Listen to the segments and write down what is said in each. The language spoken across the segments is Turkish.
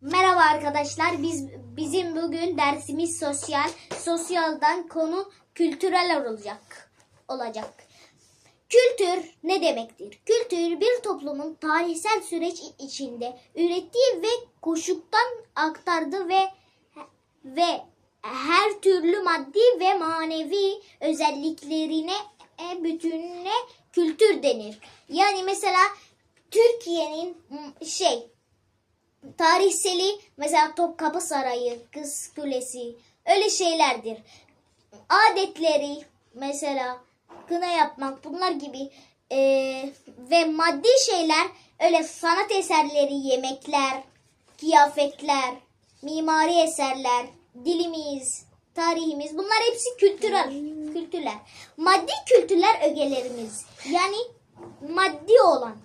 Merhaba arkadaşlar. Biz bizim bugün dersimiz sosyal. Sosyaldan konu kültürel olacak. Olacak. Kültür ne demektir? Kültür bir toplumun tarihsel süreç içinde ürettiği ve koşuktan aktardığı ve ve her türlü maddi ve manevi özelliklerine e, bütününe kültür denir. Yani mesela Türkiye'nin şey tarihseli mesela Topkapı Sarayı, Kız Kulesi öyle şeylerdir. Adetleri mesela kına yapmak bunlar gibi eee, ve maddi şeyler öyle sanat eserleri, yemekler, kıyafetler, mimari eserler, dilimiz, tarihimiz bunlar hepsi kültürel, kültürler. Maddi kültürler ögelerimiz yani maddi olan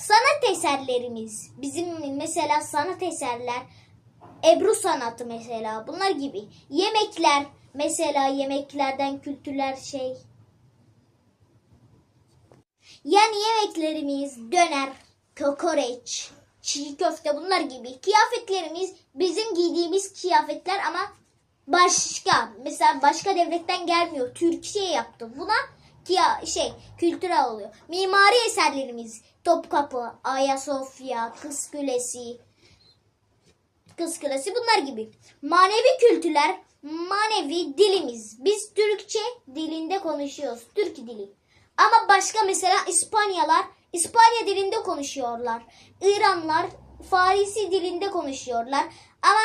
sanat eserlerimiz. Bizim mesela sanat eserler Ebru sanatı mesela bunlar gibi. Yemekler mesela yemeklerden kültürler şey. Yani yemeklerimiz döner kokoreç çiğ köfte bunlar gibi. Kıyafetlerimiz bizim giydiğimiz kıyafetler ama başka. Mesela başka devletten gelmiyor. Türkiye yaptı. Buna ya şey kültürel oluyor. Mimari eserlerimiz Topkapı, Ayasofya, Kız Kulesi, Kız Kulesi bunlar gibi. Manevi kültürler, manevi dilimiz. Biz Türkçe dilinde konuşuyoruz. Türk dili. Ama başka mesela İspanyalar İspanya dilinde konuşuyorlar. İranlar Farisi dilinde konuşuyorlar. Ama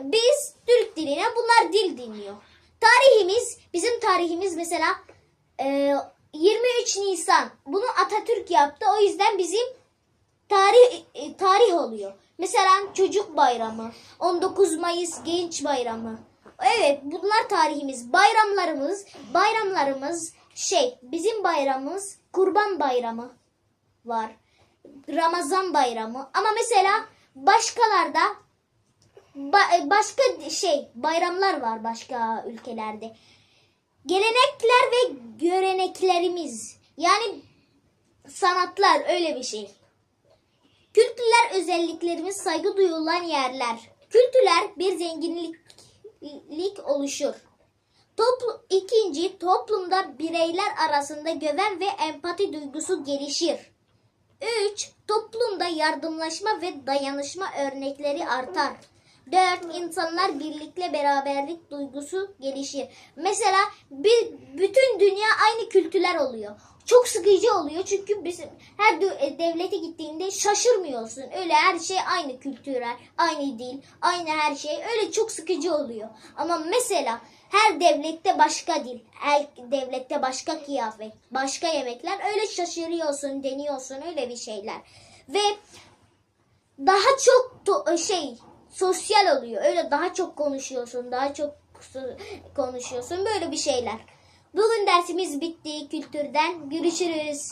biz Türk diline bunlar dil dinliyor. Tarihimiz bizim tarihimiz mesela e, 23 Nisan. Bunu Atatürk yaptı. O yüzden bizim tarih e, tarih oluyor. Mesela çocuk bayramı, 19 Mayıs genç bayramı. Evet bunlar tarihimiz. Bayramlarımız, bayramlarımız şey bizim bayramımız Kurban Bayramı var. Ramazan Bayramı. Ama mesela başkalarda ba- başka şey bayramlar var başka ülkelerde. Gelenekler ve göreneklerimiz yani sanatlar öyle bir şey. Kültürler özelliklerimiz saygı duyulan yerler. Kültürler bir zenginlik oluşur. Toplu, ikinci, toplumda bireyler arasında güven ve empati duygusu gelişir. 3. Toplumda yardımlaşma ve dayanışma örnekleri artar. 4. İnsanlar birlikte beraberlik duygusu gelişir. Mesela bir, bütün dünya aynı kültürler oluyor. Çok sıkıcı oluyor çünkü bizim her e, devlete gittiğinde şaşırmıyorsun. Öyle her şey aynı kültürel, aynı dil, aynı her şey. Öyle çok sıkıcı oluyor. Ama mesela her devlette başka dil, her devlette başka kıyafet, başka yemekler. Öyle şaşırıyorsun, deniyorsun öyle bir şeyler. Ve daha çok to- şey sosyal oluyor. Öyle daha çok konuşuyorsun, daha çok konuşuyorsun. Böyle bir şeyler. Bugün dersimiz bitti kültürden. Görüşürüz.